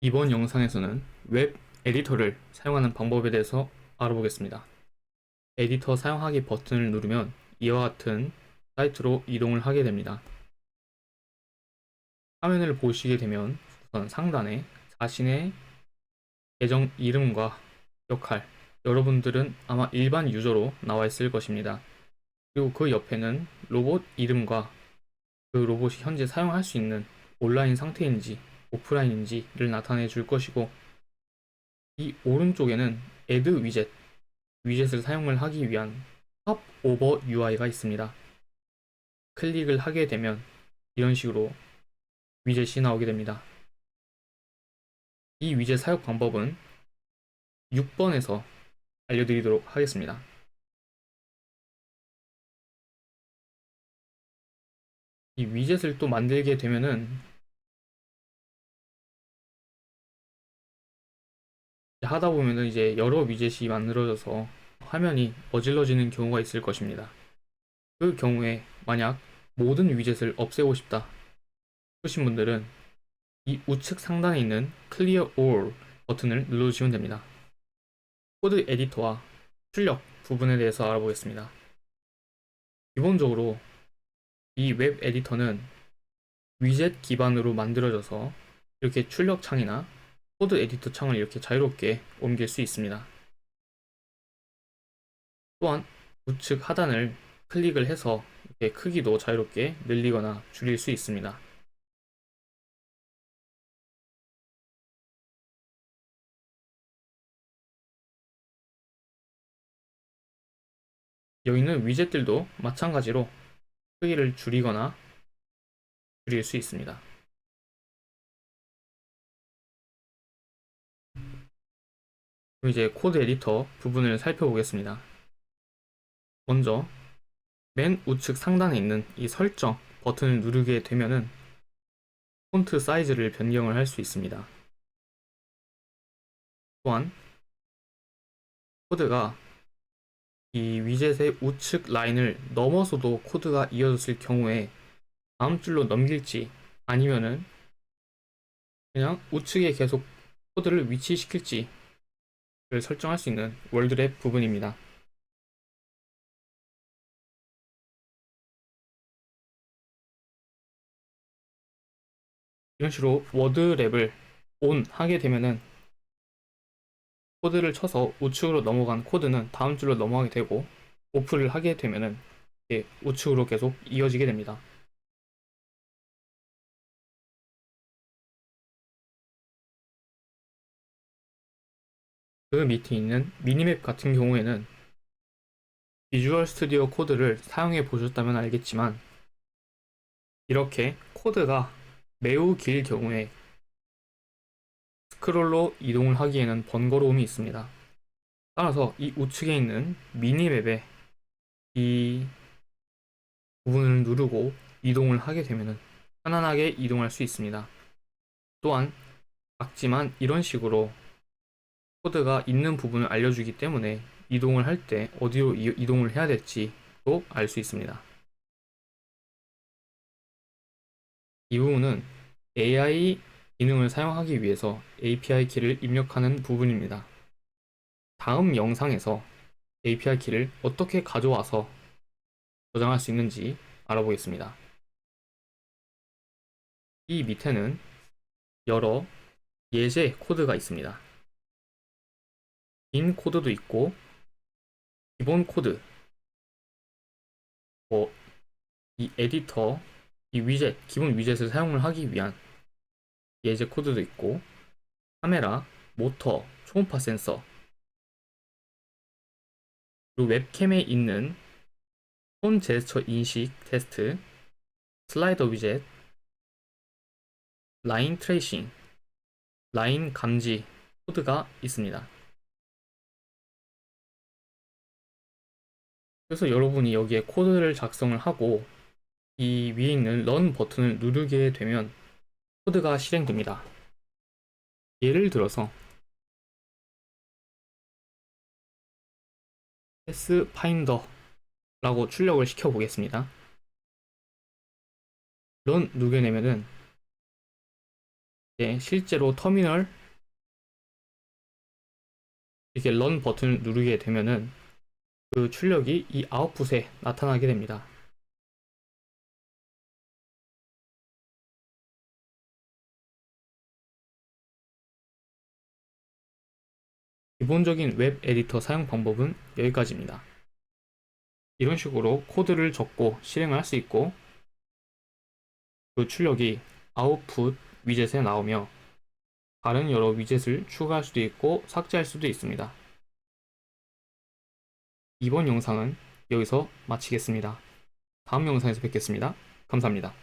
이번 영상에서는 웹 에디터를 사용하는 방법에 대해서 알아보겠습니다. 에디터 사용하기 버튼을 누르면 이와 같은 사이트로 이동을 하게 됩니다. 화면을 보시게 되면 우선 상단에 자신의 계정 이름과 역할, 여러분들은 아마 일반 유저로 나와 있을 것입니다. 그리고 그 옆에는 로봇 이름과 그 로봇이 현재 사용할 수 있는 온라인 상태인지 오프라인인지를 나타내 줄 것이고 이 오른쪽에는 add 위젯, 위젯을 사용을 하기 위한 팝 오버 UI가 있습니다. 클릭을 하게 되면 이런 식으로 위젯이 나오게 됩니다. 이 위젯 사용 방법은 6번에서 알려드리도록 하겠습니다. 이 위젯을 또 만들게 되면은 하다 보면은 이제 여러 위젯이 만들어져서 화면이 어질러지는 경우가 있을 것입니다. 그 경우에 만약 모든 위젯을 없애고 싶다 싶으신 분들은 이 우측 상단에 있는 Clear All 버튼을 눌러주시면 됩니다. 코드 에디터와 출력 부분에 대해서 알아보겠습니다. 기본적으로 이 웹 에디터는 위젯 기반으로 만들어져서 이렇게 출력 창이나 코드 에디터 창을 이렇게 자유롭게 옮길 수 있습니다. 또한 우측 하단을 클릭을 해서 크기도 자유롭게 늘리거나 줄일 수 있습니다. 여기 있는 위젯들도 마찬가지로 크기를 줄이거나 줄일 수 있습니다. 그럼 이제 코드 에디터 부분을 살펴보겠습니다. 먼저 맨 우측 상단에 있는 이 설정 버튼을 누르게 되면은 폰트 사이즈를 변경을 할 수 있습니다. 또한 코드가 이 위젯의 우측 라인을 넘어서도 코드가 이어졌을 경우에 다음 줄로 넘길지 아니면은 그냥 우측에 계속 코드를 위치시킬지 를 설정할 수 있는 월드랩 부분입니다. 이런 식으로 워드랩을 ON 하게 되면은 코드를 쳐서 우측으로 넘어간 코드는 다음 줄로 넘어가게 되고 오프를 하게 되면은 우측으로 계속 이어지게 됩니다. 그 밑에 있는 미니맵 같은 경우에는 비주얼 스튜디오 코드를 사용해 보셨다면 알겠지만 이렇게 코드가 매우 길 경우에 스크롤로 이동을 하기에는 번거로움이 있습니다. 따라서 이 우측에 있는 미니맵에 이 부분을 누르고 이동을 하게 되면 편안하게 이동할 수 있습니다. 또한 작지만 이런 식으로 코드가 있는 부분을 알려주기 때문에 이동을 할 때 어디로 이동을 해야 될지도 알 수 있습니다. 이 부분은 AI 기능을 사용하기 위해서 API 키를 입력하는 부분입니다. 다음 영상에서 API 키를 어떻게 가져와서 저장할 수 있는지 알아보겠습니다. 이 밑에는 여러 예제 코드가 있습니다. 긴 코드도 있고 기본 코드 뭐 이 에디터 이 위젯 기본 위젯을 사용을 하기 위한 예제 코드도 있고 카메라, 모터, 초음파 센서 그리고 웹캠에 있는 손 제스처 인식 테스트 슬라이더 위젯 라인 트레이싱 라인 감지 코드가 있습니다. 그래서 여러분이 여기에 코드를 작성을 하고 이 위에 있는 런 버튼을 누르게 되면 코드가 실행됩니다. 예를 들어서 패스파인더라고 출력을 시켜 보겠습니다. 런 누르게 되면은 이제 실제로 터미널 이렇게 런 버튼을 누르게 되면은 그 출력이 이 아웃풋에 나타나게 됩니다. 기본적인 웹 에디터 사용 방법은 여기까지입니다. 이런 식으로 코드를 적고 실행을 할 수 있고 그 출력이 아웃풋 위젯에 나오며 다른 여러 위젯을 추가할 수도 있고 삭제할 수도 있습니다. 이번 영상은 여기서 마치겠습니다. 다음 영상에서 뵙겠습니다. 감사합니다.